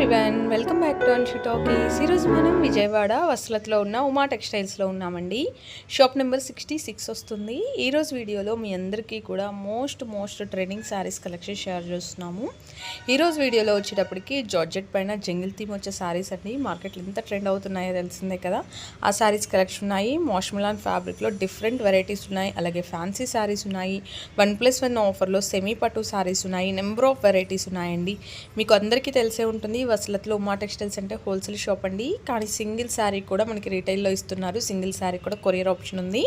Everyone welcome back to Anshi talkies ఈరోజు మనం విజయవాడ వసలత్లో ఉన్న ఉమా టెక్స్టైల్స్లో ఉన్నామండి. షాప్ నెంబర్ సిక్స్టీ సిక్స్ వస్తుంది ఈరోజు వీడియోలో మీ అందరికీ కూడా most most trending sarees collection share చేస్తున్నాము. ఈరోజు వీడియోలో వచ్చేటప్పటికి జార్జెట్ పైన జంగిల్ థీమ్ వచ్చే శారీస్ అండి. మార్కెట్లో ఎంత ట్రెండ్ అవుతున్నాయో తెలిసిందే కదా. ఆ శారీస్ కలెక్షన్ ఉన్నాయి. మోష్మిలాన్ ఫ్యాబ్రిక్లో డిఫరెంట్ వెరైటీస్ ఉన్నాయి. అలాగే ఫ్యాన్సీ శారీస్ ఉన్నాయి. వన్ ప్లస్ వన్ ఆఫర్లో సెమీ పట్టు శారీస్ ఉన్నాయి. నెంబర్ ఆఫ్ వెరైటీస్ ఉన్నాయండి. మీకు అందరికీ తెలిసే ఉంటుంది. వసలత్లో ఉమా టెక్స్టైల్స్ అంటే హోల్సేల్ షాప్ అండి. కానీ సింగిల్ శారీ కూడా మనకి రీటైల్లో ఇస్తున్నారు. సింగిల్ శారీ కూడా కొరియర్ ఆప్షన్ ఉంది.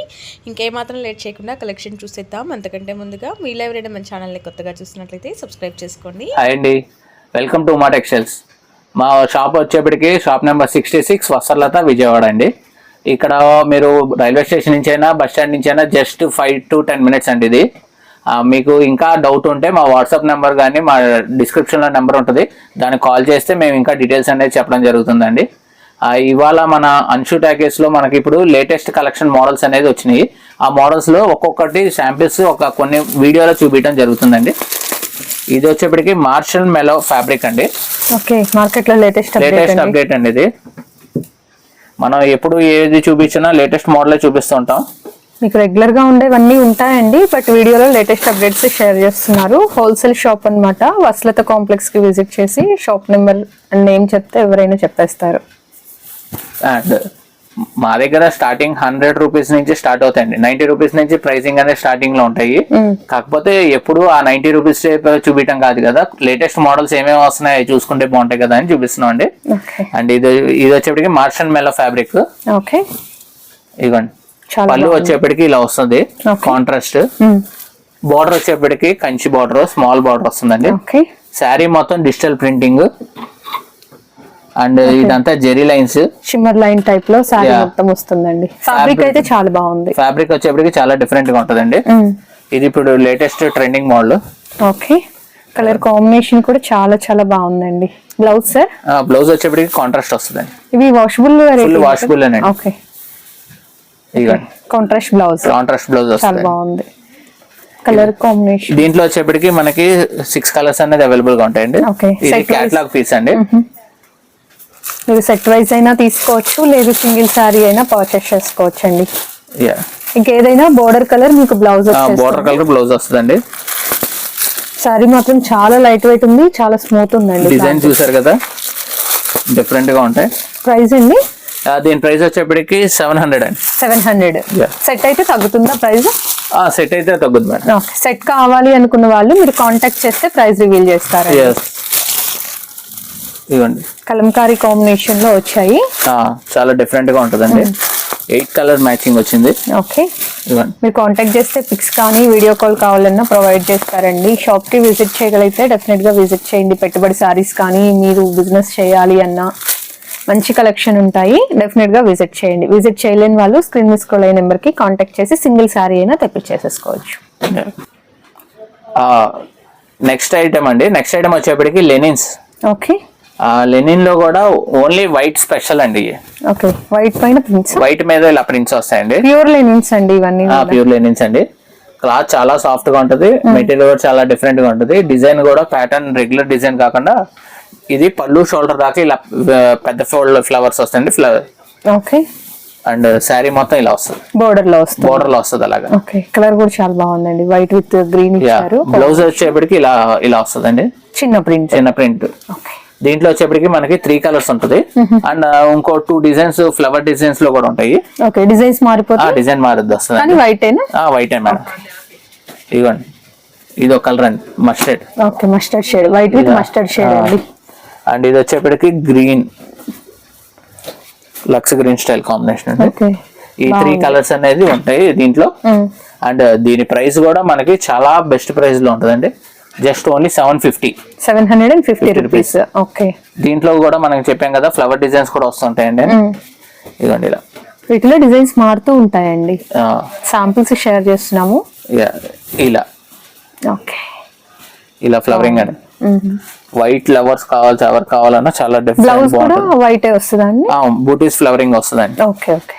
ఇంకేమాత్రం లేట్ చేయకుండా కలెక్షన్ చూసేద్దాం. అంతకంటే ముందుగా మీలో ఎవరైనా మన ఛానల్ని కొత్తగా చూసినట్లయితే సబ్స్క్రైబ్ చేసుకోండి. హాయ్ అండి. Welcome to Uma textiles. మా షాప్ వచ్చేప్పటికి shop number sixty six Vasalatha Vijayawada అండి. ఇక్కడ మీరు రైల్వే స్టేషన్ నుంచి అయినా బస్ స్టాండ్ నుంచి అయినా just five to ten minutes అండి ఇది. మీకు ఇంకా డౌట్ ఉంటే మా వాట్సాప్ నెంబర్ కానీ మా డిస్క్రిప్షన్లో నెంబర్ ఉంటుంది. దానికి కాల్ చేస్తే మేము ఇంకా డీటెయిల్స్ అనేది చెప్పడం జరుగుతుందండి. ఇవాళ మన అన్షు ట్యాకేజ్లో మనకి ఇప్పుడు లేటెస్ట్ కలెక్షన్ మోడల్స్ అనేది వచ్చినాయి. ఆ మోడల్స్లో ఒక్కొక్కటి శాంపిల్స్ ఒక కొన్ని వీడియోలో చూపించడం జరుగుతుందండి. ఇది వచ్చేప్పటికి మార్షల్ మెలో ఫ్యాబ్రిక్ అండి. ఓకే మార్కెట్లో లేటెస్ట్ లేటెస్ట్ అప్డేట్ అండి. ఇది. మనం ఎప్పుడు ఏది చూపించినా లేటెస్ట్ మోడలే చూపిస్తూ ఉంటాం మీకు రెగ్యులర్గా ఉండేవన్నీ ఉంటాయండి బట్ వీడియోలో లేటెస్ట్ అప్డేట్స్ షేర్ చేస్తున్నారు. హోల్సేల్ షాప్ అన్నమాట. వసలత కాంప్లెక్స్కి విజిట్ చేసి షాప్ నెంబర్ అండ్ నేమ్ చెప్తే ఎవరైనా చెప్పేస్తారు. అండ్ మా దగ్గర స్టార్టింగ్ హండ్రెడ్ రూపీస్ నుంచి స్టార్ట్ అవుతాయండి. నైన్టీ రూపీస్ నుంచి ప్రైసింగ్ అనేది స్టార్టింగ్లో ఉంటాయి. కాకపోతే ఎప్పుడు ఆ నైన్టీ రూపీస్ చూపించడం కాదు కదా. లేటెస్ట్ మోడల్స్ ఏమేమి వస్తున్నాయి చూసుకుంటే బాగుంటాయి కదా అని చూపిస్తున్నాం అండి అండ్ ఇది ఇది వచ్చేప్పటికి మార్షన్ మెలో ఫ్యాబ్రిక్ ఓకే ఇవ్వండి చాలా పళ్ళు వచ్చేప్పటికి ఇలా వస్తుంది. కాంట్రాస్ట్. బార్డర్ వచ్చేప్పటికి కంచి బార్డర్ స్మాల్ బార్డర్ వస్తుందండి. ఓకే శారీ మొత్తం డిజిటల్ ప్రింటింగ్ అండ్ ఇదంతా జెరీ లైన్స్ షిమ్మర్ లైన్ టైప్లో Yeah. మొత్తం వస్తుందండి. ఫ్యాబ్రిక్. అయితే చాలా బాగుంది. ఫ్యాబ్రిక్ వచ్చేప్పటికి చాలా డిఫరెంట్గా ఉంటదండి. మ్మ్. ఇది ఇప్పుడు latest trending model okay colour combination కూడా చాలా చాలా బాగుందండి. బ్లౌజ్ సార్ బ్లౌజ్ వచ్చేప్పటికి కాంట్రాస్ట్ వస్తుందండి. ఇవి వాషబుల్ వాషబుల్ అండి okay contrast blouse contrast blouse చాలా బాగుంది. కలర్ కాంబినేషన్ దీంట్లో వచ్చేప్పటికి మనకి సిక్స్ కలర్స్ అనేది అవైలబుల్గా ఉంటాయండి. ఇది. క్యాట్లాగ్ పీస్ అండి. మీరు సెట్ వైజ్ అయినా తీసుకోవచ్చు లేదు సింగిల్ శారీ అయినా పర్చేస్ చేసుకోవచ్చు అండి ఇంకేదైనా బోర్డర్ కలర్ మీకు బ్లౌజ్ బోర్డర్ కలర్ బ్లౌజ్ వస్తుందండి. శారీ మాత్రం చాలా లైట్ వెయిట్ ఉంది చాలా స్మూత్ ఉందండి డిజైన్ చూసారు కదా? డిఫరెంట్గా ఉంటాయి. ప్రైస్ అండి దీని ప్రైస్ వచ్చేప్పటికి సెవెన్ హండ్రెడ్ అండి. Seven hundred. సెట్ అయితే తగ్గుతుందా ప్రైస్? సెట్ అయితే తగ్గుద్ది మేడం. సెట్ కావాలి అనుకున్న వాళ్ళు మీరు కాంటాక్ట్ చేస్తే ప్రైస్ రివీల్ చేస్తారు ఇవ్వండి కలంకారీ కాంబినేషన్లో వచ్చాయి. చాలా డిఫరెంట్గా ఉంటుందండి. ఎయిట్ కలర్ మ్యాచింగ్ వచ్చింది. ఓకే మీరు కాంటాక్ట్ చేస్తే పిక్స్ కానీ వీడియో కాల్ కావాలన్నా ప్రొవైడ్ చేస్తారండి. షాప్కి విజిట్ చేయగలిగితే డెఫినెట్గా విజిట్ చేయండి. పెట్టుబడి సారీస్ కానీ మీరు బిజినెస్ చేయాలి అన్నా మంచి కలెక్షన్ ఉంటాయి. డెఫినెట్గా విజిట్ చేయండి. విజిట్ చేయలేని వాళ్ళు స్క్రీన్ మీద స్క్రోల్ అయ్యే నెంబర్కి కాంటాక్ట్ చేసి సింగిల్ సారీ అయినా తెప్పించేసేసుకోవచ్చు. నెక్స్ట్ ఐటమ్ అండి. నెక్స్ట్ ఐటమ్ వచ్చేప్పటికి లెనిన్స్. ఓకే లెనిన్లో కూడా ఓన్లీ వైట్ స్పెషల్ అండి. ఓకే వైట్ పైన ప్రింట్స్ వైట్ మీద ఇలా ప్రింట్స్ వస్తాయండి. ప్యూర్ లెనిన్స్ అండి ఇవన్నీ. ప్యూర్ లెనిన్స్ అండి. క్లాత్ చాలా సాఫ్ట్గా ఉంటది. మెటీరియల్ కూడా చాలా డిఫరెంట్గా ఉంటది. డిజైన్ కూడా ప్యాటర్న్ రెగ్యులర్ డిజైన్ కాకుండా ఇది పళ్ళు షోల్డర్ దాకా ఇలా పెద్ద ఫోల్డ్ ఫ్లవర్స్ వస్తాయండి ఫ్లవర్ ఓకే. అండ్ శారీ మొత్తం ఇలా వస్తుంది. బోర్డర్లో వస్తుంది. బోర్డర్లో వస్తుంది అలాగా. ఓకే. కలర్ కూడా చాలా బాగుందండి. వైట్ విత్ గ్రీన్ ఇచ్చారు. బ్లౌజ్ వచ్చేప్పటికి ఇలా ఇలా వస్తుందండి. చిన్న ప్రింట్ చిన్న ప్రింట్ ఓకే. దీంట్లో వచ్చేప్పటికి మనకి త్రీ కలర్స్ ఉంటుంది. అండ్ ఇంకో టూ డిజైన్స్ ఫ్లవర్ డిజైన్స్లో కూడా ఉంటాయి. ఓకే. డిజైన్స్ ఆ మారిపోతాయి డిజైన్ మారుద్ది వస్తుంది. కానీ వైట్ ఏనా? White and madam. ఇదిగోండి. ఇది ఒక కలర్ అండి. Mustard okay. Mustard shade white with mustard shade అండి. అండ్ ఇది వచ్చేప్పటికి green lux green style combination అండి. ఈ త్రీ కలర్స్ అనేది ఉంటాయి దీంట్లో. అండ్ దీని ప్రైస్ కూడా మనకి చాలా బెస్ట్ ప్రైస్లో ఉంటుందండి. Just only seven fifty. Seven hundred and fifty rupees. Okay. దీంట్లో కూడా మనం చెప్పాం కదా ఫ్లవర్ డిజైన్స్ కూడా వస్తుంటాయండి. ఇదిగోండి ఇలా. వీటిలో డిజైన్స్ మారుతూ ఉంటాయండి. శాంపిల్స్ షేర్ చేస్తున్నాము. ఇలా. ఓకే. ఇలా ఫ్లవరింగ్ అండి. వైట్ ఫ్లవర్స్ కావాలి ఎవరు కావాలన్నా చాలా డిఫరెంట్ వైట్ వస్తుందా అండి బూటీస్ ఫ్లవరింగ్ వస్తుందండి? ఓకే ఓకే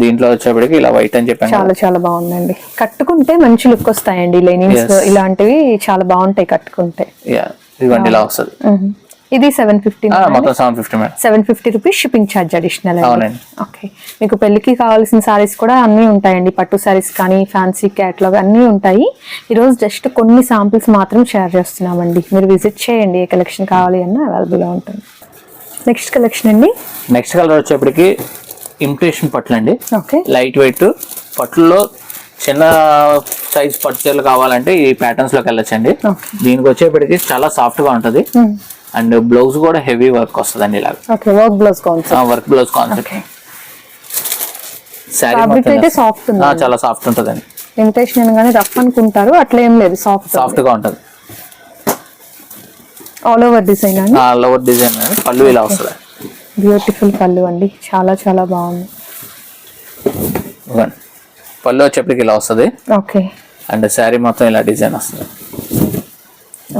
దీంట్లో వచ్చేప్పటికి ఇలా వైట్ అని చెప్పాను చాలా చాలా బాగుందండి. కట్టుకుంటే మంచి లుక్ వస్తాయండి లెనిన్స్. ఇలాంటివి చాలా బాగుంటాయి కట్టుకుంటే. ఇదిగోండి ఇలా వస్తుంది. ఇది సెవెన్ ఫిఫ్టీ మొత్తం seven fifty madam. Seven fifty rupees shipping charge additional అవునండి. ఓకే మీకు పెళ్ళికి కావాల్సిన సారీస్ కూడా అన్నీ ఉంటాయండి. పట్టు సారీస్ కానీ ఫ్యాన్సీ క్యాట్లాగ్ అన్నీ ఉంటాయి. ఈరోజు జస్ట్ కొన్ని సాంపిల్స్ మాత్రం షేర్ చేస్తున్నామండి. మీరు విజిట్ చేయండి. ఏ కలెక్షన్ కావాలి అన్న అవైలబుల్గా ఉంటుంది. నెక్స్ట్ కలెక్షన్ అండి. నెక్స్ట్ కలర్ వచ్చేప్పటికి ఇమిటేషన్ పట్లు అండి. ఓకే లైట్ వెయిట్ పట్టుల్లో చిన్న సైజ్ పట్టు కావాలంటే ఈ ప్యాటర్న్స్లోకి వెళ్ళొచ్చండి. దీనికి వచ్చేప్పటికి చాలా సాఫ్ట్గా ఉంటది. అండ్ బ్లౌజ్ కూడా హెవీ వర్క్ వస్తుందండి ఇలా okay work blouse concept work blouse concept Fabric అయితే ఉంది. చాలా సాఫ్ట్ ఉంటుందండి. ఇమిటేషన్ అనగానే రఫ్ అనుకుంటారు అట్లా ఏం లేదు సాఫ్ట్ సాఫ్ట్గా ఉంటది. ఆల్ ఓవర్ డిజైన్ అండి. లోవర్ డిజైన్ పళ్ళు ఇలా వస్తుంది. బ్యూటిఫుల్ పళ్ళు అండి. చాలా చాలా బాగుంది. పళ్ళు వచ్చేప్పటికి ఇలా వస్తుంది. ఓకే అండ్ శారీ మొత్తం ఇలా డిజైన్ వస్తుంది.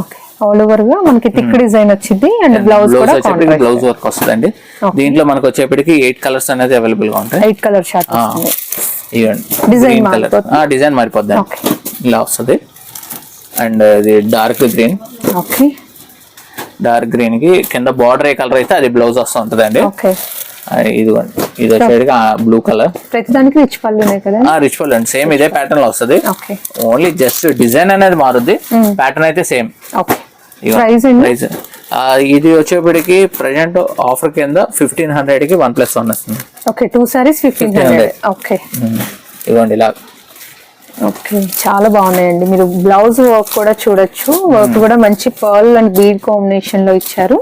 ఓకే ఆల్ ఓవర్గా మనకి థిక్ డిజైన్ వచ్చింది అండ్ బ్లౌజ్ కూడా బ్లౌజ్ వర్క్ వస్తుందండి. దీంట్లో మనకు వచ్చేప్పటికి ఎయిట్ కలర్స్ అనేది అవైలబుల్గా ఉంటాయి. Eight colour short green colour? Design మారిపోద్ది. ఇలా వస్తుంది అండ్ ఇది డార్క్ గ్రీన్ ఓకే డార్క్ గ్రీన్కి కింద బార్డర్ ఏ కలర్ అయితే అది బ్లౌజ్ వస్తూ ఉంటుంది అండి ఓకే ఇదిగోండి. ఇది వచ్చేటికి బ్లూ కలర్ ప్రతిదానికి రిచ్ పళ్ళు కదా? రిచ్ పల్ అండి. సేమ్ ఇదే ప్యాటర్న్లో వస్తుంది. ఓన్లీ జస్ట్ డిజైన్ అనేది మారుద్ది. ప్యాటర్న్ అయితే సేమ్ ఓకే ప్రైస్ ఇది వచ్చేప్పటికి ప్రజెంట్ ఆఫర్ కింద ఫిఫ్టీన్ హండ్రెడ్కి వన్ ప్లస్ వన్ వస్తుంది. Okay two saris fifteen hundred okay. ఇదిగోండి ఇలా. ఓకే చాలా బాగున్నాయండి. మీరు బ్లౌజ్ వర్క్ కూడా చూడొచ్చు. వర్క్ కూడా మంచి పర్ల్ అండ్ బీడ్ కాంబినేషన్లో ఇచ్చారు.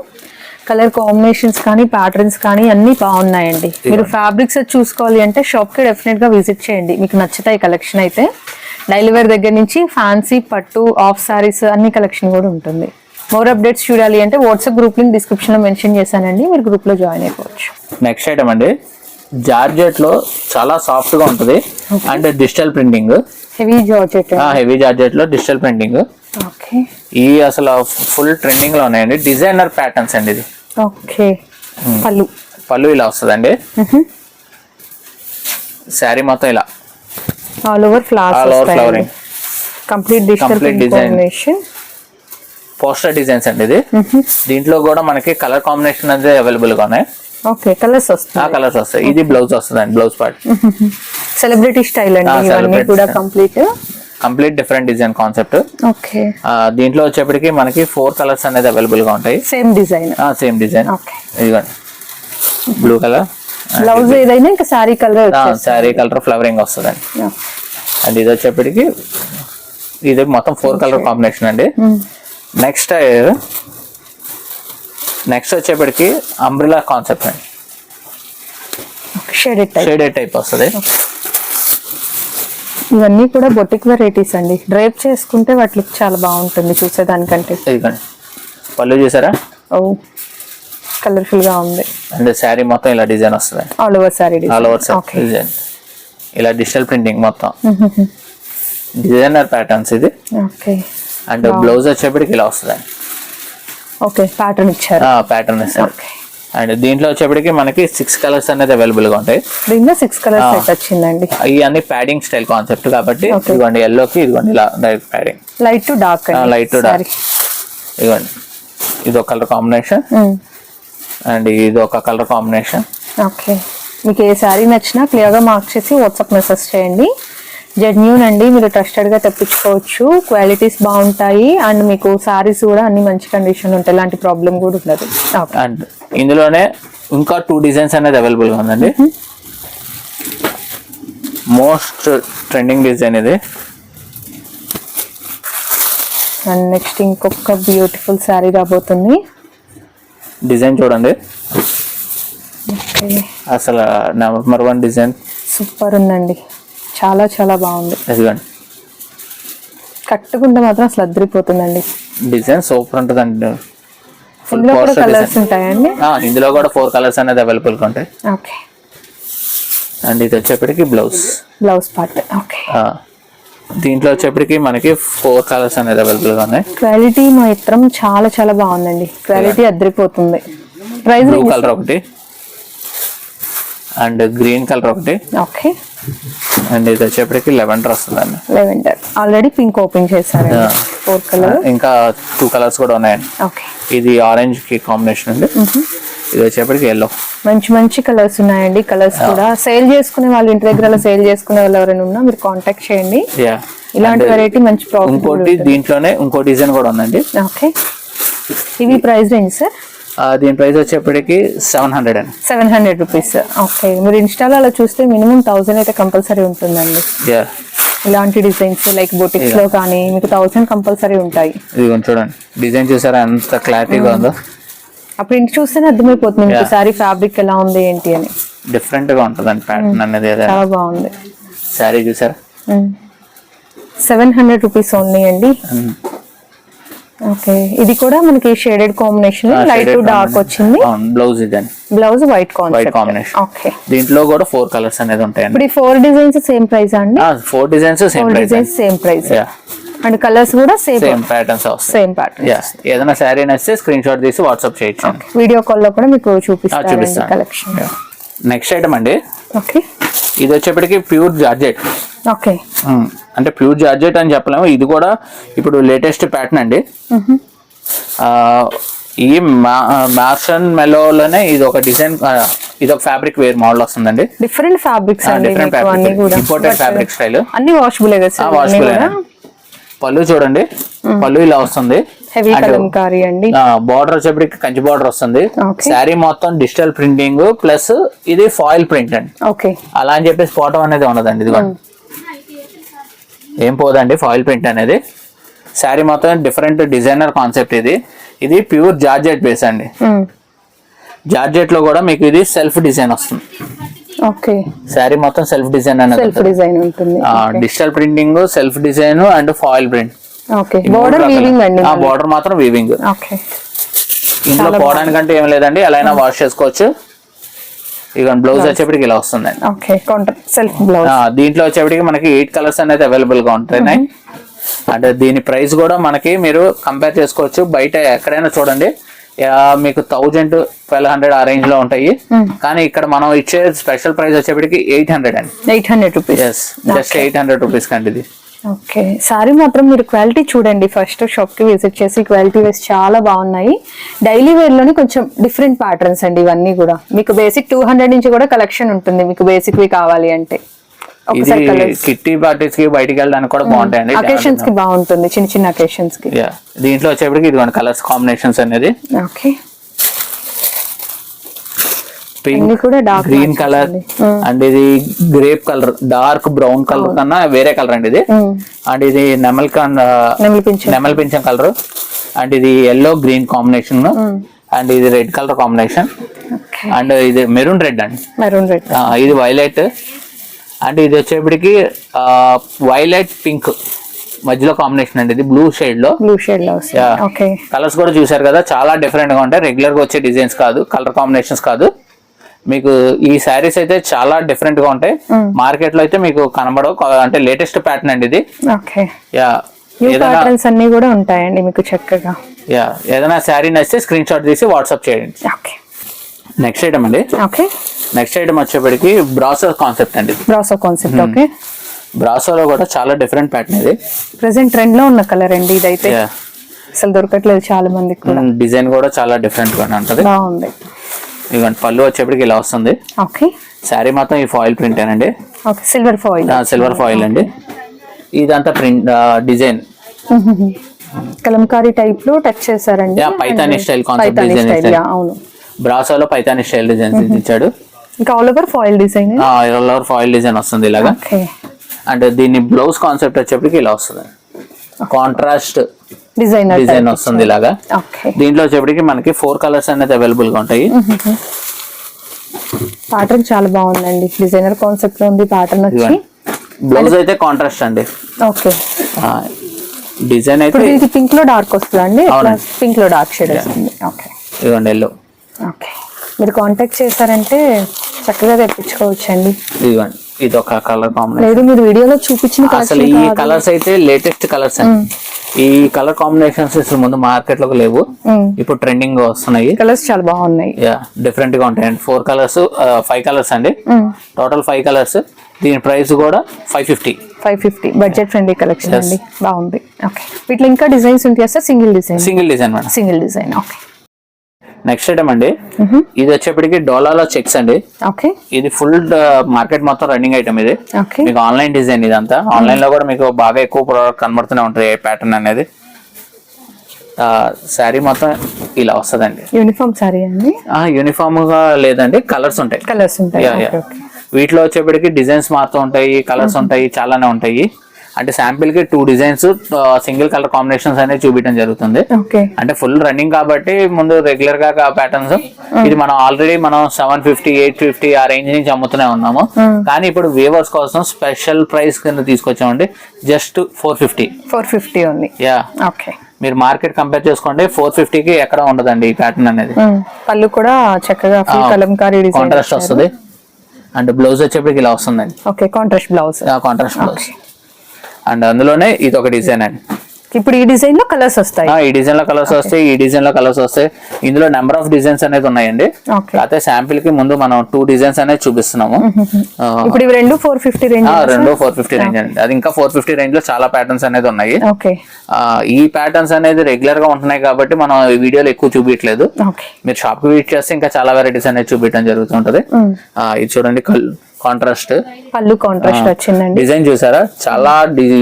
కలర్ కాంబినేషన్స్ కానీ ప్యాటర్న్స్ కానీ అన్ని బాగున్నాయండి. మీరు ఫ్యాబ్రిక్స్ చూసుకోవాలి అంటే షాప్కి డెఫినెట్గా విజిట్ చేయండి. మీకు నచ్చుతాయి కలెక్షన్ అయితే. డైలీ వేర్ దగ్గర నుంచి ఫ్యాన్సీ పట్టు ఆఫ్ సారీస్ అన్ని కలెక్షన్ కూడా ఉంటుంది. మోర్ అప్డేట్స్ చూడాలి అంటే వాట్సాప్ గ్రూప్ లింక్ డిస్క్రిప్షన్లో మెన్షన్ చేశానండి. మీరు గ్రూప్లో జాయిన్ అయిపోవచ్చు. నెక్స్ట్ ఐటమ్ అండి. జార్జెట్లో చాలా సాఫ్ట్గా ఉంటుంది. And digital printing heavy georgette heavy జార్జెట్లో digital printing okay ఈ అసలు ఫుల్ ట్రెండింగ్లో ఉన్నాయండి. డిజైనర్ ప్యాటర్న్స్ అండి ఇది. ఓకే పళ్ళు. పళ్ళు ఇలా వస్తుందండి. శారీ మొత్తం ఇలా. All over flowers All over flowering. Complete digital design. Combination poster designs అండి ఇది. దీంట్లో కూడా మనకి కలర్ కాంబినేషన్ అనేది అవైలబుల్గా ఉన్నాయి. ఓకే కలర్స్ వస్తాయి కలర్స్ వస్తాయి. ఇది బ్లౌజ్ వస్తుందండి బ్లౌజ్ పార్ట్. సెలబ్రిటీ స్టైల్ అండి ఇవన్నీ కూడా. Complete complete different design concept okay. దీంట్లో వచ్చేప్పటికి మనకి ఫోర్ కలర్స్ అనేది అవైలబుల్గా ఉంటాయి. సేమ్ డిజైన్ సేమ్ డిజైన్ ఇదిగోండి. బ్లూ కలర్ బ్లౌజ్ ఏదైనా ఇంకా sari colour sari colour flowering వస్తుందండి. అండ్ ఇది వచ్చేప్పటికి ఇది మొత్తం ఫోర్ కలర్ కాంబినేషన్ అండి. నెక్స్ట్ నెక్స్ట్ వచ్చేప్పటికి అంబ్రిలా కాన్సెప్ట్ అండి. షేడెడ్ టైప్ షేడెడ్ టైప్ వస్తుంది. ఇవన్నీ కూడా బొటిక్ వెరైటీస్ అండి. డ్రైప్ చేసుకుంటే వాటి లుక్ చాలా బాగుంటుంది చూసేదానికంటే. ఇదిగోండి. పళ్ళు చూసారా? ఓ కలర్ఫుల్గా ఉంది. అండ్ శారీ మొత్తం ఇలా డిజైన్ వస్తుంది. All over sari all over okay design. ఇలా డిజిటల్ ప్రింటింగ్ మొత్తం. డిజైనర్ ప్యాటర్న్స్ ఇది. ఓకే అండ్ బ్లౌజ్ వచ్చేప్పటికి ఇలా వస్తుంది ఓకే ప్యాటర్న్ ఇచ్చారు. ప్యాటర్న్ ఇస్తారు. అండ్ దీంట్లో వచ్చేప్పటికి మనకి సిక్స్ కలర్స్ అనేది అవైలబుల్గా ఉంటాయి. దీనిలో సిక్స్ కలర్స్ వచ్చిందండి. ఇవన్నీ ప్యాడింగ్ స్టైల్ కాన్సెప్ట్ కాబట్టి. ఇదిగోండి ఎల్లోకి ఇదిగోండి ఇలా direct padding light to dark అండి. లైట్ టు డార్క్ ఇదిగోండి ఇది ఒక కలర్ కాంబినేషన్ అండ్ ఇది ఒక కలర్ కాంబినేషన్ ఓకే మీకు ఏ శారీ నచ్చినా క్లియర్గా మార్క్ చేసి వాట్సాప్ మెసేజ్ చేయండి. జెన్యూన్ అండి మీరు ట్రస్టెడ్గా తెప్పించుకోవచ్చు. క్వాలిటీస్ బాగుంటాయి. అండ్ మీకు సారీస్ కూడా అన్ని మంచి కండిషన్ ఉంటాయి ఎలాంటి ప్రాబ్లం కూడా ఉండదు. అండ్ ఇందులోనే ఇంకా టూ డిజైన్స్ అనేది అవైలబుల్గా ఉందండి. మోస్ట్ ట్రెండింగ్ డిజైన్ ఇది. అండ్ నెక్స్ట్ ఇంకొక బ్యూటిఫుల్ శారీ రాబోతుంది. డిజైన్ చూడండి. అసలు నెంబర్ వన్ డిజైన్ సూపర్ ఉందండి. చాలా చాలా బాగుంది. ఇదిగోండి కట్టుకుంటే మాత్రం అసలు అద్దరిపోతుందండి. డిజైన్ సూపర్ ఉంటుందండి. ఫుల్ ఇందులో కూడా పోస్టర్ కలర్స్ ఉంటాయండి? ఇందులో కూడా ఫోర్ కలర్స్ అనేది అవైలబుల్గా ఉంటాయి. ఓకే. అండ్ ఇది వచ్చేప్పటికి బ్లౌజ్ బ్లౌజ్ పార్ట్ ఓకే. దీంట్లో వచ్చేప్పటికి మనకి ఫోర్ కలర్స్ అనేది అవైలబుల్గా ఉన్నాయి. క్వాలిటీ మాత్రం చాలా చాలా బాగుందండి. క్వాలిటీ అద్దరిపోతుంది. ప్రైస్ బ్లూ కలర్ ఒకటి. అండ్ గ్రీన్ కలర్ ఒకటి. ఓకే అండ్ ఇది వచ్చేప్పటికి లెవెండర్ వస్తుందండి. Lavender already pink open Yeah. Four colour ఇంకా టూ కలర్స్ కూడా ఉన్నాయండి. ఓకే ఇది ఆరెంజ్కి కాంబినేషన్ అండి. ఇది వచ్చేప్పటికి ఎల్లో మంచి మంచి కలర్స్ ఉన్నాయండి. కలర్స్ కూడా. సేల్ చేసుకునే వాళ్ళు ఇంటి దగ్గర సేల్ చేసుకునే వాళ్ళు ఎవరైనా ఉన్నా మీరు కాంటాక్ట్ చేయండి. ఇలాంటి వెరైటీ మంచి ప్రాఫిట్ ఇంకోటి దీంట్లోనే ఇంకో డిజైన్ కూడా ఉందండి. ఓకే ఇవి ప్రైస్ రేంజ్ సార్ దీని ప్రైస్ వచ్చేప్పటికి సెవెన్ హండ్రెడ్ అండి. Seven hundred rupees. ఓకే. మీరు ఇన్స్టాలో అలా చూస్తే మినిమం థౌసండ్ అయితే కంపల్సరీ ఉంటుందండి. ఇలాంటి డిజైన్స్ లైక్ బొటిక్స్లో కానీ మీకు థౌసండ్ కంపల్సరీ ఉంటాయి. ఇది కొంచెం చూడండి. డిజైన్ చూసారా? ఎంత క్లారిటీగా ఉందో. అప్పుడు ఇంటి చూస్తేనే అర్థమైపోతుంది మీకు. సారీ ఫ్యాబ్రిక్ ఎలా ఉంది ఏంటి అని. డిఫరెంట్గా ఉంటుందండి ప్యాటర్న్ అనేది ఏదైనా. చాలా బాగుంది. శారీ చూసారా? సెవెన్ హండ్రెడ్ రూపీస్ ఓన్లీ అండి. ఓకే. ఇది కూడా మనకి shaded combination light to dark వచ్చింది. బ్లౌజ్ ఇదండి blouse white white concept combination okay. దీంట్లో కూడా ఫోర్ కలర్స్ అనేది ఉంటాయండి. ఇప్పుడు ఈ ఫోర్ డిజైన్స్ సేమ్ ప్రైస్ అండి? Four designs same four price designs same price yeah and colours కూడా same same patterns same pattern yeah ఏదైనా శారీ నచ్చితే స్క్రీన్ షాట్ తీసి వాట్సాప్ చేయొచ్చు. వీడియో కాల్లో కూడా మీకు చూపిస్తాను. కలెక్షన్ నెక్స్ట్ ఐటమ్ అండి. ఓకే ఇది వచ్చేప్పటికి ప్యూర్ జార్జెట్. ఓకే అంటే ప్యూర్ జార్జెట్ అని చెప్పలేము. ఇది కూడా ఇప్పుడు లేటెస్ట్ ప్యాటర్న్ అండి. ఈ మ్యాషన్ మెలోలోనే ఇది ఒక డిజైన్ ఇది ఒక ఫ్యాబ్రిక్ వేర్ మోడల్ వస్తుందండి. Different fabrics different fabric imported fabric style అన్ని వాషబుల్ వాషబుల్ పళ్ళు చూడండి. పళ్ళు ఇలా వస్తుంది. హెవీ కలంకారీ అండి. బార్డర్ వచ్చేప్పటికి కంచి బార్డర్ వస్తుంది. శారీ మొత్తం డిజిటల్ ప్రింటింగ్ ప్లస్ ఇది ఫాయిల్ ప్రింట్ అండి. ఓకే అలా అని చెప్పేసి ఫోటో అనేది ఉండదండి ఇది ఏం పోదండి ఫాయిల్ ప్రింట్ అనేది? శారీ మొత్తం డిఫరెంట్ డిజైనర్ కాన్సెప్ట్ ఇది. ఇది ప్యూర్ జార్జెట్ బేస్ అండి. జార్జెట్లో కూడా మీకు ఇది సెల్ఫ్ డిజైన్ వస్తుంది. ఓకే శారీ మొత్తం సెల్ఫ్ డిజైన్ అనేది సెల్ఫ్ డిజైన్ ఉంటుంది. Digital printing self design and foil print border weaving అండి బార్డర్ మాత్రం వీవింగ్ ఓకే. ఇందులో పోవడానికంటే ఏం లేదండి. ఎలా అయినా వాష్ చేసుకోవచ్చు. ఇక బ్లౌజ్ వచ్చేప్పటికి ఇలా వస్తుందండి. ఓకే. కౌంటర్ సెల్ఫ్ బ్లౌజ్ ఆ, దీంట్లో వచ్చేప్పటికి మనకి ఎయిట్ కలర్స్ అనేది అవైలబుల్గా ఉంటున్నాయి. అంటే దీని ప్రైస్ కూడా మనకి మీరు కంపేర్ చేసుకోవచ్చు. బయట ఎక్కడైనా చూడండి. మీకు థౌజండ్ ట్వెల్వ్ హండ్రెడ్ ఆ రేంజ్లో ఉంటాయి. కానీ ఇక్కడ మనం ఇచ్చే స్పెషల్ ప్రైస్ వచ్చేప్పటికి ఎయిట్ హండ్రెడ్ అండి. Eight hundred rupees just eight hundred rupees కండి ఇది. ఓకే. సారీ మాత్రం మీరు క్వాలిటీ చూడండి. ఫస్ట్ షాప్కి విజిట్ చేసి క్వాలిటీ వైస్ చాలా బాగున్నాయి. డైలీ వేర్లోని కొంచెం డిఫరెంట్ ప్యాటర్న్స్ అండి ఇవన్నీ కూడా. మీకు బేసిక్ టూ హండ్రెడ్ నుంచి కూడా కలెక్షన్ ఉంటుంది. మీకు బేసిక్ వి కావాలి అంటే. కిట్టి పార్టీస్కి బయటికి వెళ్ళడానికి కూడా బాగుంటాయండి అకేషన్స్కి బాగుంటుంది. చిన్న చిన్న అకేషన్స్కి. దీంట్లో వచ్చేప్పటికి ఇదిగోండి కలర్స్ కాంబినేషన్స్ అనేది. ఓకే పింక్ అన్ని కూడా డార్క్ గ్రీన్ కలర్ అండ్. ఇది grape colour dark brown colour కన్నా వేరే కలర్ అండి ఇది. అండ్ ఇది నెమల్ నెమలి పింఛన్ కలర్ అండ్ ఇది ఎల్లో గ్రీన్ కాంబినేషన్ అండ్ ఇది రెడ్ కలర్ కాంబినేషన్ అండ్ ఇది మెరూన్ రెడ్ అండి. మెరూన్ రెడ్ ఇది వైలెట్ అండ్ ఇది వచ్చేప్పటికి వైలెట్ పింక్ మధ్యలో కాంబినేషన్ అండి ఇది. బ్లూ షేడ్లో. బ్లూ షేడ్లో కలర్స్ కూడా చూసారు కదా చాలా డిఫరెంట్గా ఉంటాయి. రెగ్యులర్గా వచ్చే డిజైన్స్ కాదు కలర్ కాంబినేషన్స్ కాదు. మీకు ఈ శారీస్ అయితే చాలా డిఫరెంట్గా ఉంటాయి. మార్కెట్లో అయితే మీకు కనబడవు. అంటే లేటెస్ట్ ప్యాటర్న్ అండి ఇది. ప్యాటర్న్స్ అన్ని కూడా ఉంటాయండి మీకు చక్కగా. యా ఏదైనా శారీ నచ్చితే స్క్రీన్ షాట్ తీసి వాట్సాప్ చేయండి. ఓకే నెక్స్ట్ ఐటమ్ అండి. ఓకే నెక్స్ట్ ఐటమ్ వచ్చేప్పటికి బ్రాసో కాన్సెప్ట్ అండి బ్రాసో కాన్సెప్ట్ ఓకే బ్రాసోలో కూడా చాలా డిఫరెంట్ ప్యాటర్న్ ఇది. ప్రెసెంట్ ట్రెండ్లో ఉన్న కలర్ అండి ఇదైతే. అసలు దొరకట్లేదు చాలా మందికి కూడా. డిజైన్ కూడా చాలా డిఫరెంట్గా ఉంటది. బాగుంది. ఇదిగోండి పళ్ళు వచ్చేప్పటికి ఇలా వస్తుంది. ఓకే. శారీ మొత్తం ఈ ఫాయిల్ ప్రింట్ అండి okay silver foil silver foil అండి. ఇదంతా ప్రింట్ డిజైన్. కలంకారీ టైప్లో టచ్ చేశారండి. పైతానీ స్టైల్ ఇచ్చారు. అవును. బ్రాసోలో పైతాని స్టైల్ డిజైన్స్ ఇచ్చాడు. ఇంకా all over foil design foil design వస్తుంది ఇలాగా. అండ్ దీని బ్లౌజ్ కాన్సెప్ట్ వచ్చేప్పటికి ఇలా వస్తుంది. కాంట్రాస్ట్ డిజైనర్ డిజైన్ వస్తుంది ఇలాగా. ఓకే దీంట్లో వచ్చేప్పటికి మనకి ఫోర్ కలర్స్ అనేది అవైలబుల్గా ఉంటాయి. ప్యాటర్న్ చాలా బాగుందండి. డిజైనర్ కాన్సెప్ట్లో ఉంది ప్యాటర్న్ వచ్చి. బ్లౌజ్ అయితే కాంట్రాస్ట్ అండి. ఓకే డిజైన్ అయితే ఇది పింక్లో డార్క్ వస్తుందండి. పింక్లో డార్క్ షేడ్ వస్తుంది. ఓకే ఇదిగోండి ఎల్లో ఓకే మీరు కాంటాక్ట్ చేశారంటే చక్కగా తెప్పించుకోవచ్చండి. ఇదిగోండి ఇది ఒక కలర్ కాంబినేషన్ లేదు మీరు వీడియోలో చూపించిన అసలు ఈ. కలర్స్ అయితే లేటెస్ట్ కలర్స్ అండి. ఈ కలర్ కాంబినేషన్స్ అసలు ముందు మార్కెట్లోకి లేవు. ఇప్పుడు ట్రెండింగ్ వస్తున్నాయి. కలర్స్ చాలా బాగున్నాయి. యా డిఫరెంట్గా ఉంటాయండి ఫోర్ కలర్స్ ఫైవ్ కలర్స్ అండి. టోటల్ ఫైవ్ కలర్స్ దీని ప్రైస్ కూడా five fifty five fifty budget friendly collection అండి. బాగుంది. ఓకే వీటిలో ఇంకా డిజైన్స్ ఉంటాయా sir? Single design single design single design okay next item అండి. ఇది వచ్చేప్పటికి డోలాలో చెక్స్ అండి. ఓకే. ఇది ఫుల్ మార్కెట్ మొత్తం రన్నింగ్ ఐటమ్ ఇది. మీకు ఆన్లైన్ డిజైన్ ఇదంతా. ఆన్లైన్లో కూడా మీకు బాగా ఎక్కువ ప్రోడక్ట్ కనబడుతూనే ఉంటుంది ఏ ప్యాటర్న్ అనేది. శారీ మొత్తం ఇలా వస్తుందండి. యూనిఫామ్ సారీ అండి? యూనిఫామ్గా లేదండి. కలర్స్ ఉంటాయి. కలర్స్ ఉంటాయి. వీటిలో వచ్చేప్పటికి డిజైన్స్ మారుతూ ఉంటాయి కలర్స్ ఉంటాయి చాలానే ఉంటాయి. అంటే శాంపిల్కి two designs single colour combinations అనేది చూపించడం జరుగుతుంది. ఓకే అంటే ఫుల్ రన్నింగ్ కాబట్టి ముందు రెగ్యులర్గా ప్యాటర్న్స్ ఇది మనం ఆల్రెడీ మనం సెవెన్ ఫిఫ్టీ ఎయిట్ ఫిఫ్టీ ఆ రేంజ్ నుంచి అమ్ముతూనే ఉన్నాము. కానీ ఇప్పుడు వేవర్స్ కోసం స్పెషల్ ప్రైస్ కింద తీసుకొచ్చామండి. Just four fifty four fifty ఉంది. యా ఓకే మీరు మార్కెట్ కంపేర్ చేసుకోండి ఫోర్ ఫిఫ్టీకి ఎక్కడ ఉండదండి ఈ ప్యాటర్న్ అనేది. పళ్ళు కూడా చక్కగా కలంకారీ కాంట్రాస్ట్ వస్తుంది. అండ్ బ్లౌజ్ వచ్చేప్పటికి ఇలా వస్తుందండి. Okay contrast blouse contrast blouse and అందులోనే ఇది ఒక డిజైన్ అండి. ఇప్పుడు ఈ డిజైన్లో కలర్స్ వస్తాయి. ఈ డిజైన్లో కలర్స్ వస్తాయి ఈ డిజైన్లో కలర్స్ వస్తాయి. ఇందులో నెంబర్ ఆఫ్ డిజైన్స్ అనేది ఉన్నాయండి. అయితే శాంపిల్కి ముందు మనం టూ డిజైన్స్ అనేది చూపిస్తున్నాము. ఇప్పుడు ఇవి రెండు ఫోర్ ఫిఫ్టీ రేంజ్ రెండు ఫోర్ ఫిఫ్టీ రేంజ్ అండి. అది ఇంకా ఫోర్ ఫిఫ్టీ రేంజ్లో చాలా ప్యాటర్న్స్ అనేది ఉన్నాయి. ఈ ప్యాటర్న్స్ అనేది రెగ్యులర్గా ఉంటున్నాయి కాబట్టి మనం ఈ వీడియోలో ఎక్కువ చూపించలేదు మీరు షాప్కి విజిట్ చేస్తే ఇంకా చాలా వెరైటీస్ అనేది చూపించడం జరుగుతుంటది ఇది చూడండి కాంట్రాస్ట్. పళ్ళు కాంట్రాస్ట్ వచ్చిందండి. డిజైన్ చూసారా? చాలా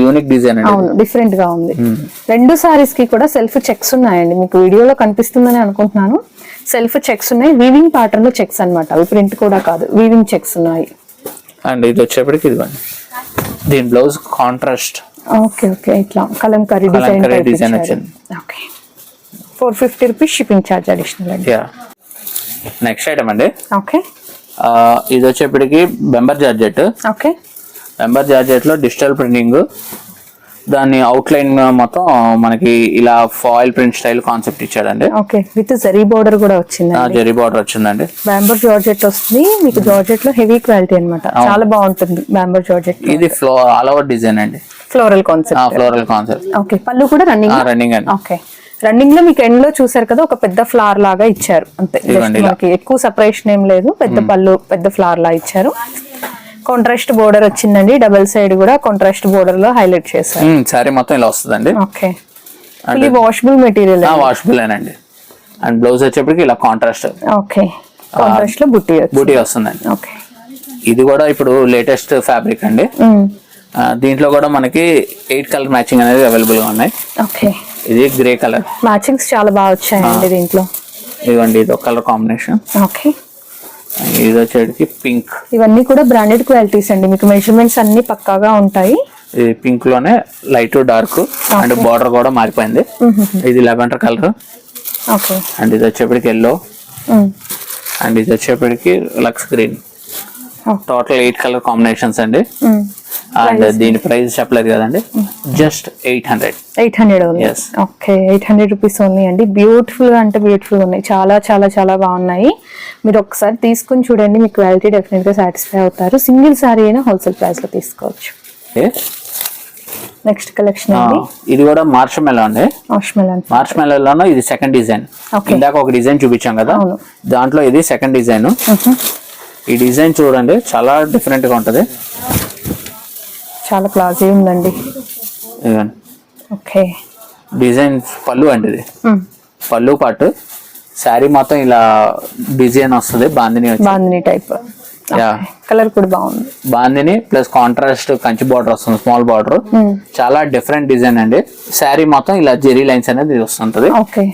యూనిక్ డిజైన్ అవును డిఫరెంట్గా ఉంది. రెండు సారీస్కి కూడా సెల్ఫ్ చెక్స్ ఉన్నాయండి. మీకు వీడియోలో కనిపిస్తుందని అనుకుంటున్నాను. సెల్ఫ్ చెక్స్ ఉన్నాయి. వీవింగ్ ప్యాటర్న్లో చెక్స్ అన్నమాట. అవి ప్రింట్ కూడా కాదు. వీవింగ్ చెక్స్ ఉన్నాయి. అండ్ ఇది వచ్చేప్పటికి ఇదిగోండి. దీని బ్లౌజ్ కాంట్రాస్ట్ ఓకే ఓకే. ఇట్లా కలంకారీ డిజైన్ కలంకారీ design వచ్చింది. Okay. Four fifty rupees shipping charge additional అండి. యా నెక్స్ట్ ఐటమ్ అండి. ఓకే. ఇది వచ్చేప్పటికి బెంబర్ జార్జెట్. ఓకే. బెంబర్ జార్జెట్లో డిజిటల్ ప్రింటింగ్. దాని అవుట్లైన్ మొత్తం మనకి ఇలా ఫాయిల్ ప్రింట్ స్టైల్ కాన్సెప్ట్ ఇచ్చాడండి. ఓకే. విత్ జరీ బోర్డర్ కూడా వచ్చిందండి. జెరీ బార్డర్ వచ్చిందండి. బ్యాంబర్ జార్జెట్ వస్తుంది. మీకు జార్జెట్లో హెవీ క్వాలిటీ అన్నమాట. చాలా బాగుంటుంది బ్యాంబర్ జార్జెట్. ఇది ఫ్లో ఆల్ ఓవర్ డిజైన్ అండి. Floral concept. Floral concept. Okay. పళ్ళు కూడా రన్నింగ్ రన్నింగ్ అండి. ఓకే. రన్నింగ్లో మీకు ఎండ్లో చూసారు కదా ఒక పెద్ద ఫ్లవర్ లాగా ఇచ్చారు. అంతే. మనకి ఎక్కువ సపరేషన్ ఏం లేదు. పెద్ద పళ్ళు పెద్ద ఫ్లవర్ లా ఇచ్చారు. కాంట్రాస్ట్ బోర్డర్ వచ్చిందండి. డబల్ సైడ్ కూడా కాంట్రాస్ట్ బోర్డర్లో హైలైట్ చేశారు. సారీ మొత్తం ఇలా వస్తుందండి. Okay fully washable material washable అండి. అండ్ బ్లౌజ్ వచ్చేప్పటికి ఇలా కాంట్రాస్ట్ ఓకే కాంట్రాస్ట్లో బుట్టి బూటీ వస్తుందండి. ఓకే ఇది కూడా ఇప్పుడు లేటెస్ట్ ఫ్యాబ్రిక్ అండి. ఆ, దీంట్లో కూడా మనకి ఎయిట్ కలర్ మ్యాచింగ్ అనేది అవైలబుల్గా ఉన్నాయి. ఓకే ఇది గ్రే కలర్. మ్యాచింగ్స్ చాలా బాగా వచ్చాయండి దీంట్లో. ఇదిగోండి ఇది ఒక కలర్ కాంబినేషన్. ఓకే ఇది వచ్చేటికి పింక్. ఇవన్నీ కూడా బ్రాండెడ్ క్వాలిటీస్ అండి. మీకు మెజర్మెంట్స్ అన్ని పక్కాగా ఉంటాయి. ఇది పింక్లోనే లైట్ డార్క్ అండ్ బార్డర్ కూడా మారిపోయింది. ఇది లెవెండర్ కలర్ ఓకే అండ్ ఇది వచ్చేప్పటికి ఎల్లో అండ్ ఇది వచ్చేప్పటికి Lux green total eight colour combinations అండి. అండ్ దీని ప్రైస్ చెప్పలేదు కదండి. Just eight hundred eight hundred. Okay eight hundred rupees ఉంది అండి. బ్యూటిఫుల్ అంటే బ్యూటిఫుల్ ఉన్నాయి. చాలా చాలా చాలా బాగున్నాయి. మీరు ఒకసారి తీసుకుని చూడండి మీ క్వాలిటీ డెఫినెట్గా సాటిస్ఫై అవుతారు. సింగిల్ సారీ అయినా హోల్సేల్ ప్రైస్లో తీసుకోవచ్చు. నెక్స్ట్ కలెక్షన్ ఇది కూడా మార్చ్ మెలో అండి మార్చ్ మెలోలో ఇది సెకండ్ డిజైన్. ఇందాక ఒక డిజైన్ చూపించాం కదా. దాంట్లో ఇది సెకండ్ డిజైన్ ఈ డిజైన్ చూడండి చాలా డిఫరెంట్గా ఉంటది. చాలా క్లాసీ ఉందండి. ఓకే. డిజైన్ పళ్ళు అండి ఇది. పళ్ళు పాటు శారీ మొత్తం ఇలా డిజైన్ వస్తుంది బాందిని బాందిని టైప్. కలర్ కూడా బాగుంది. Bandhani plus contrast Kanchi border వస్తుంది స్మాల్ బార్డర్. చాలా డిఫరెంట్ డిజైన్ అండి. శారీ మొత్తం ఇలా జెరీ లైన్స్ అనేది వస్తుంటది. ఓకే.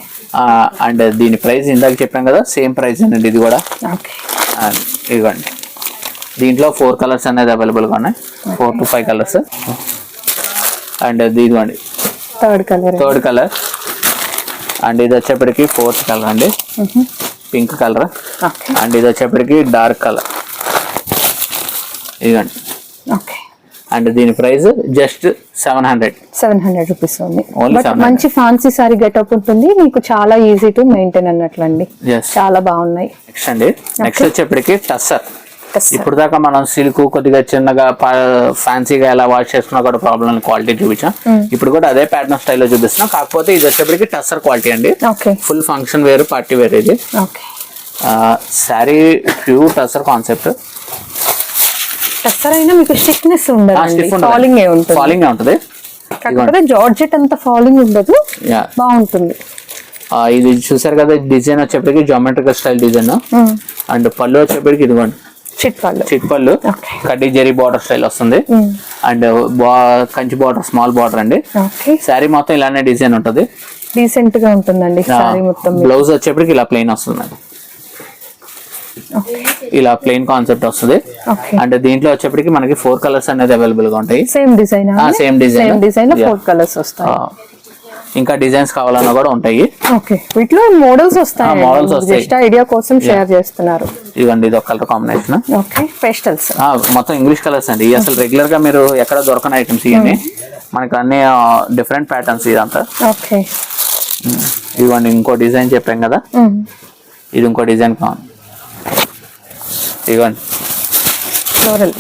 అండ్ దీని ప్రైస్ ఇందాక చెప్పాం కదా సేమ్ ప్రైస్ అండి ఇది కూడా. ఇదిగోండి. దీంట్లో ఫోర్ కలర్స్ అనేది అవైలబుల్గా ఉన్నాయి four to five colours and ఇదిగోండి. Third colour third colour and ఇది వచ్చేప్పటికి ఫోర్త్ కలర్ అండి. పింక్ కలర్ అండ్ ఇది వచ్చేప్పటికి డార్క్ కలర్ ఇదిగోండి. ఓకే అండ్ దీని price just seven hundred. Seven hundred rupees ఉంది. Only but 700. మంచి ఫ్యాన్సీ సారీ గెటప్ ఉంటుంది. మీకు చాలా ఈజీ టు మెయింటైన్ అన్నట్లండి. చాలా బాగున్నాయి. నెక్స్ట్ అండి. నెక్స్ట్ వచ్చేప్పటికి టస్సర్. ఇప్పుడు దాకా మనం సిల్క్ కొద్దిగా చిన్నగా ఫ్యాన్సీగా ఎలా వాష్ చేసుకున్నా కూడా ప్రాబ్లం క్వాలిటీ చూపించాం. ఇప్పుడు కూడా అదే ప్యాటర్న్ స్టైల్లో చూపిస్తున్నాం. కాకపోతే ఇది వచ్చేప్పటికి టస్సర్ క్వాలిటీ అండి. ఓకే ఫుల్ ఫంక్షన్ వేరు పార్టీ వేర్ ఇది. Okay sari pure tussar concept అయినా మీకు స్టిక్నెస్ ఉండదు. ఫాలింగ్ ఉంటుంది. ఫాలింగ్ ఉంటుంది. కాకపోతే జార్జెట్ అంత ఫాలింగ్ ఉండదు. బాగుంటుంది. ఇది చూసారు కదా డిజైన్ వచ్చేప్పటికి జామెట్రికల్ స్టైల్ డిజైన్ అండ్ పళ్ళు వచ్చేప్పటికి ఇదిగోండి. చిట్ పళ్ళు. చిట్ పళ్ళు. కడ్డీ జరీ బార్డర్ స్టైల్ వస్తుంది. And Kanchi border small border అండి. శారీ మొత్తం ఇలానే డిజైన్ ఉంటుంది. డీసెంట్గా ఉంటుందండి మొత్తం బ్లౌజ్ వచ్చేప్పటికి ఇలా ప్లెయిన్ వస్తుంది. ఓకే ఇలా ప్లెయిన్ కాన్సెప్ట్ వస్తుంది. అండ్ దీంట్లో వచ్చేప్పటికి మనకి ఫోర్ కలర్స్ అనేది అవైలబుల్గా ఉంటాయి. Same design. సేమ్ డిజైన్లో Yeah. ఫోర్ కలర్స్ వస్తాయి. ఇంకా డిజైన్స్ కావాలన్నా కూడా ఉంటాయి. ఓకే వీటిలో మోడల్స్ వస్తాయి. models వస్తాయి. జస్ట్ ఐడియా కోసం షేర్ చేస్తున్నారు. ఇవ్వండి ఇది ఒక కలర్ కాంబినేషన్ ఓకే పేస్టల్స్ మొత్తం ఇంగ్లీష్ కలర్స్ అండి. అసలు రెగ్యులర్గా మీరు ఎక్కడ దొరకని ఐటమ్స్ ఇవన్నీ మనకి అన్ని డిఫరెంట్ ప్యాటర్న్స్ ఇదంతా. ఓకే ఇవ్వండి ఇంకో డిజైన్ చెప్పాం కదా. ఇది ఇంకో డిజైన్ కావాలి. ఇవ్వండి ఫ్లోరల్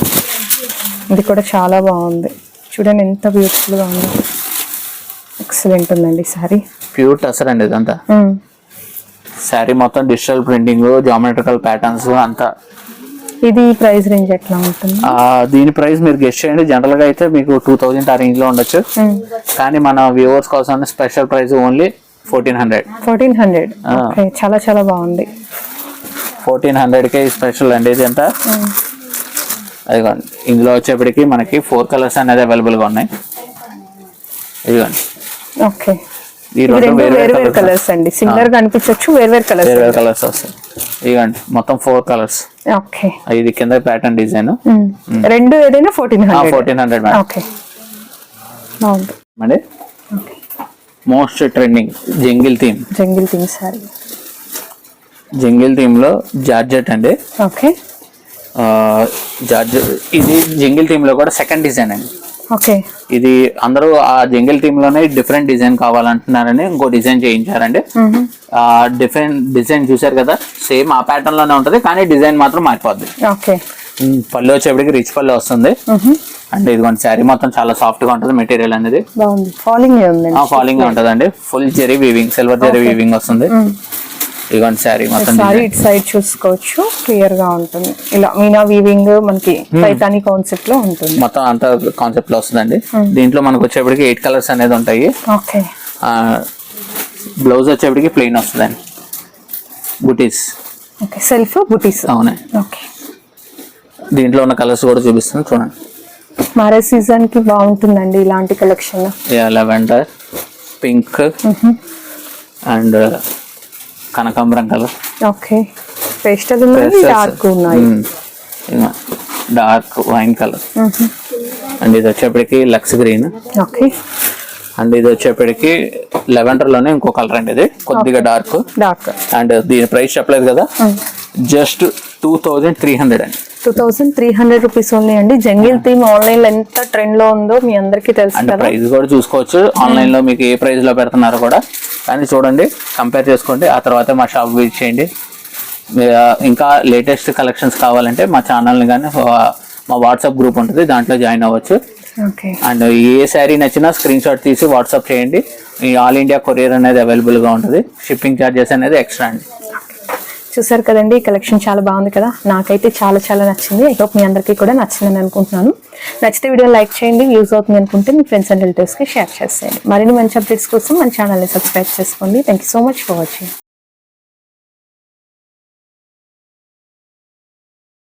ఇది కూడా చాలా బాగుంది. చూడండి ఎంత బ్యూటిఫుల్గా ఉంది. ఎక్సలెంట్ ఉందండి సారీ ప్యూర్ టసర్ అండి ఇదంతా. శారీ మొత్తం డిజిటల్ ప్రింటింగ్ జామెట్రికల్ ప్యాటర్న్స్ అంతా. ఇది ప్రైస్ రేంజ్ ఎట్లా ఉంటుంది? ఆ, దీని ప్రైస్ మీరు గెస్ట్ చేయండి. జనరల్గా అయితే మీకు టూ థౌజండ్ ఆ రేంజ్లో ఉండొచ్చు. కానీ మన వ్యూవర్స్ కోసం special price only fourteen hundred fourteen hundred చాలా చాలా బాగుంది. ఫోర్టీన్ హండ్రెడ్కి స్పెషల్ అండి ఇది ఎంత? అదిగోండి. ఇందులో వచ్చేప్పటికి మనకి ఫోర్ కలర్స్ అనేది అవైలబుల్గా ఉన్నాయి. ఇదిగోండి. ఓకే. ఈ రెండు వేరే వేరు వేరు కలర్స్ అండి. సిమిలర్గా అనిపించవచ్చు వేరు వేరు కలర్స్ వేరే కలర్స్ వస్తాయి. ఇదిగోండి మొత్తం ఫోర్ కలర్స్ ఓకే. ఇది కింద ప్యాటర్న్ డిజైన్ రెండు ఏదైనా fourteen hundred fourteen hundred okay. అండి most trending jungle theme jungle thing sari jungle థీమ్లో georgette అండి. ఓకే. జార్జెట్ ఇది జంగిల్ థీమ్లో కూడా సెకండ్ డిజైన్ అండి. ఓకే. ఇది అందరూ ఆ జంగిల్ థీమ్లోనే డిఫరెంట్ డిజైన్ కావాలంటున్నారని ఇంకో డిజైన్ చేయించారండి. ఆ డిఫరెంట్ డిజైన్ చూసారు కదా సేమ్ ఆ ప్యాటర్న్లోనే ఉంటది కానీ డిజైన్ మాత్రం మారిపోద్ది. ఓకే. పళ్ళు వచ్చేప్పటికి రిచ్ పళ్ళు వస్తుంది. అంటే ఇదిగోండి శారీ మొత్తం చాలా సాఫ్ట్గా ఉంటుంది మెటీరియల్ అనేది. ఫాలింగ్ ఫాలింగ్ ఉంటదండి. Full zari weaving silver zari weaving వస్తుంది. ఇదిగోండి శారీ మొత్తం సారీ ఇటు సైడ్ చూసుకోవచ్చు. క్లియర్గా ఉంటుంది. ఇలా మీనా వీవింగ్ మనకి పైతాని కాన్సెప్ట్లో ఉంటుంది. మొత్తం అంతా కాన్సెప్ట్లో వస్తుందండి. దీంట్లో మనకు వచ్చేప్పటికి ఎయిట్ కలర్స్ అనేది ఉంటాయి. ఓకే బ్లౌజ్ వచ్చేప్పటికి ప్లెయిన్ వస్తుందండి. బుటీస్ ఓకే సెల్ఫ్ బుటీస్ అవునే. ఓకే దీంట్లో ఉన్న కలర్స్ కూడా చూపిస్తాను చూడండి. మ్యారేజ్ సీజన్కి బాగుంటుందండి ఇలాంటి కలెక్షన్ లెవెండర్ పింక్ అండ్ కనకాంబరం కలర్ ఓకే. పేస్టల్ ఉన్నాయి. డార్క్ ఉన్నాయి డార్క్ వైన్ కలర్ అండ్ ఇది వచ్చేప్పటికి లక్స్ గ్రీన్. ఓకే. అండ్ ఇది వచ్చేప్పటికి లెవెండర్లోనే ఇంకో కలర్ అండి ఇది. కొద్దిగా డార్క్ డార్క్ అండ్ దీని ప్రైస్ చెప్పలేదు కదా? Just two thousand three hundred అండి. Two thousand three hundred rupees only అండి జంగిల్ థీమ్ ఆన్లైన్లో ఎంత ట్రెండ్లో ఉందో మీ అందరికీ తెలుసు అండ్ కదా. ప్రైస్ కూడా చూసుకోవచ్చు. ఆన్లైన్లో మీకు ఏ ప్రైస్లో పెడుతున్నారో కూడా. కానీ చూడండి కంపేర్ చేసుకోండి. ఆ తర్వాత మా షాప్ విజిట్ చేయండి. ఇంకా లేటెస్ట్ కలెక్షన్స్ కావాలంటే మా ఛానల్ని కానీ మా వాట్సాప్ గ్రూప్ ఉంటుంది. దాంట్లో జాయిన్ అవ్వచ్చు. ఓకే. అండ్ ఏ శారీ నచ్చినా స్క్రీన్ షాట్ తీసి వాట్సాప్ చేయండి. ఈ ఆల్ ఇండియా కొరియర్ అనేది అవైలబుల్గా ఉంటుంది. షిప్పింగ్ ఛార్జెస్ అనేది ఎక్స్ట్రా అండి. చూసారు కదండి ఈ కలెక్షన్ చాలా బాగుంది కదా? నాకైతే చాలా చాలా నచ్చింది. ఐ హోప్ మీ అందరికీ కూడా నచ్చిందని అనుకుంటున్నాను. నచ్చితే వీడియో లైక్ చేయండి యూజ్ అవుతుంది అనుకుంటే మీ ఫ్రెండ్స్ అండ్ రిలేటివ్స్కి షేర్ చేసేయండి. మరిన్ని మంచి అప్డేట్స్ కోసం మన ఛానల్ని సబ్స్క్రైబ్ చేసుకోండి. Thank you so much for watching